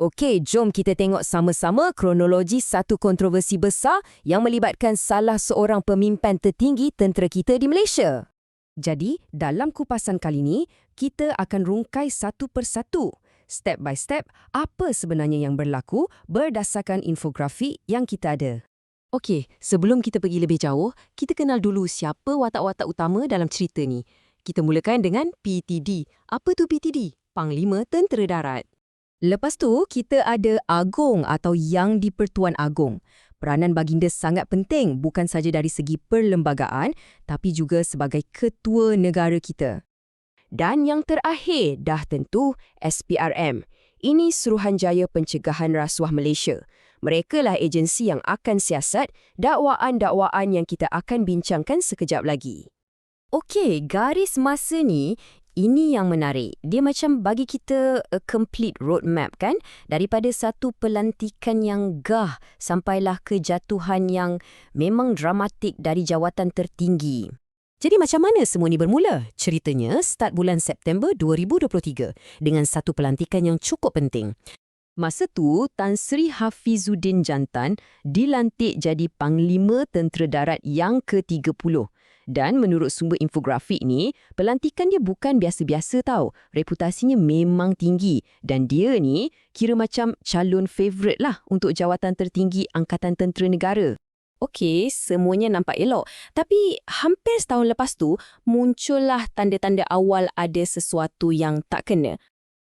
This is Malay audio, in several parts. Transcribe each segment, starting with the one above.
Okey, jom kita tengok sama-sama kronologi satu kontroversi besar yang melibatkan salah seorang pemimpin tertinggi tentera kita di Malaysia. Jadi, dalam kupasan kali ini, kita akan rungkai satu persatu, step by step, apa sebenarnya yang berlaku berdasarkan infografik yang kita ada. Okey, sebelum kita pergi lebih jauh, kita kenal dulu siapa watak-watak utama dalam cerita ni. Kita mulakan dengan PTD. Apa tu PTD? Panglima Tentera Darat. Lepas tu, kita ada Agong atau Yang di-Pertuan Agong. Peranan baginda sangat penting bukan saja dari segi perlembagaan, tapi juga sebagai ketua negara kita. Dan yang terakhir, dah tentu SPRM. Ini Suruhanjaya Pencegahan Rasuah Malaysia. Mereka lah agensi yang akan siasat dakwaan-dakwaan yang kita akan bincangkan sekejap lagi. Okey, garis masa ni ini yang menarik. Dia macam bagi kita a complete roadmap kan? Daripada satu pelantikan yang gah sampailah ke jatuhan yang memang dramatik dari jawatan tertinggi. Jadi macam mana semua ni bermula? Ceritanya start bulan September 2023 dengan satu pelantikan yang cukup penting. Masa tu, Tan Sri Hafizuddin Jantan dilantik jadi Panglima Tentera Darat yang ke-30 dan menurut sumber infografik ni, pelantikan dia bukan biasa-biasa tau. Reputasinya memang tinggi. Dan dia ni kira macam calon favourite lah untuk jawatan tertinggi Angkatan Tentera Negara. Okey, semuanya nampak elok. Tapi hampir setahun lepas tu, muncullah tanda-tanda awal ada sesuatu yang tak kena.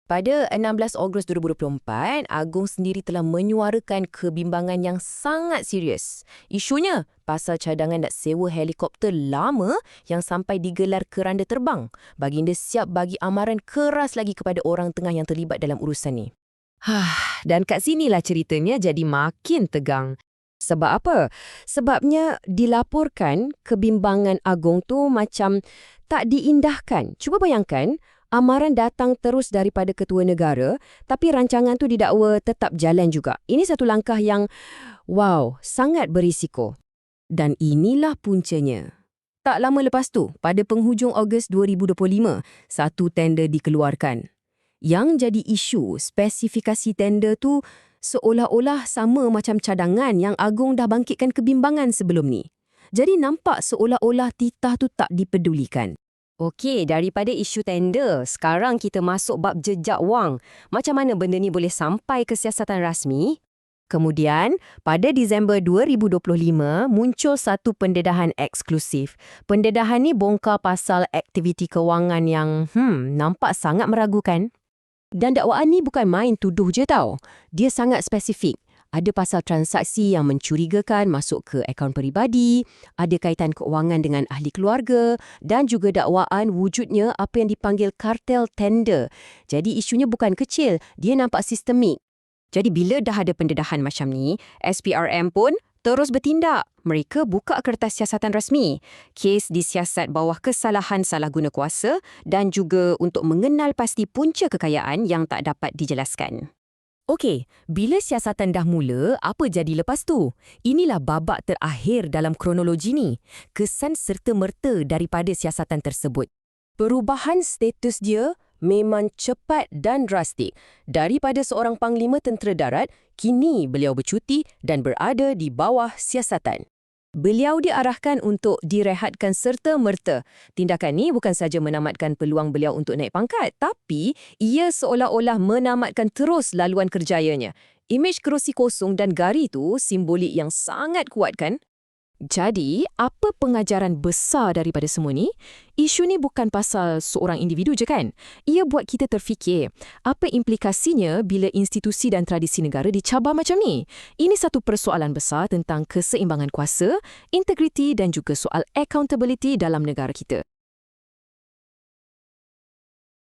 Pada 16 Ogos 2024, Agung sendiri telah menyuarakan kebimbangan yang sangat serius. Isunya pasal cadangan nak sewa helikopter lama yang sampai digelar keranda terbang. Baginda siap bagi amaran keras lagi kepada orang tengah yang terlibat dalam urusan ni. Hah, dan kat sinilah ceritanya jadi makin tegang. Sebab apa? Sebabnya dilaporkan kebimbangan Agung tu macam tak diindahkan. Cuba bayangkan, amaran datang terus daripada ketua negara, tapi rancangan tu didakwa tetap jalan juga. Ini satu langkah yang, wow, sangat berisiko. Dan inilah puncanya. Tak lama lepas tu, pada penghujung Ogos 2025, satu tender dikeluarkan. Yang jadi isu, spesifikasi tender tu seolah-olah sama macam cadangan yang Agung dah bangkitkan kebimbangan sebelum ni. Jadi nampak seolah-olah titah tu tak dipedulikan. Okey, daripada isu tender, sekarang kita masuk bab jejak wang. Macam mana benda ni boleh sampai ke siasatan rasmi? Kemudian, pada Disember 2025, muncul satu pendedahan eksklusif. Pendedahan ni bongkar pasal aktiviti kewangan yang, hmm, nampak sangat meragukan. Dan dakwaan ni bukan main tuduh je tau. Dia sangat spesifik ada pasal transaksi yang mencurigakan masuk ke akaun peribadi, ada kaitan keuangan dengan ahli keluarga dan juga dakwaan wujudnya apa yang dipanggil kartel tender. Jadi isunya bukan kecil, dia nampak sistemik. Jadi bila dah ada pendedahan macam ni, SPRM pun terus bertindak. Mereka buka kertas siasatan rasmi. Kes disiasat bawah kesalahan salah guna kuasa dan juga untuk mengenal pasti punca kekayaan yang tak dapat dijelaskan. Okey, bila siasatan dah mula, apa jadi lepas tu? Inilah babak terakhir dalam kronologi ni. Kesan serta-merta daripada siasatan tersebut. Perubahan status dia memang cepat dan drastik. Daripada seorang panglima tentera darat, kini beliau bercuti dan berada di bawah siasatan. Beliau diarahkan untuk direhatkan serta-merta. Tindakan ini bukan saja menamatkan peluang beliau untuk naik pangkat, tapi ia seolah-olah menamatkan terus laluan kerjayanya. Imej kerusi kosong dan gari itu simbolik yang sangat kuat kan? Jadi, apa pengajaran besar daripada semua ni? Isu ni bukan pasal seorang individu je kan? Ia buat kita terfikir, apa implikasinya bila institusi dan tradisi negara dicabar macam ni? Ini satu persoalan besar tentang keseimbangan kuasa, integriti dan juga soal accountability dalam negara kita.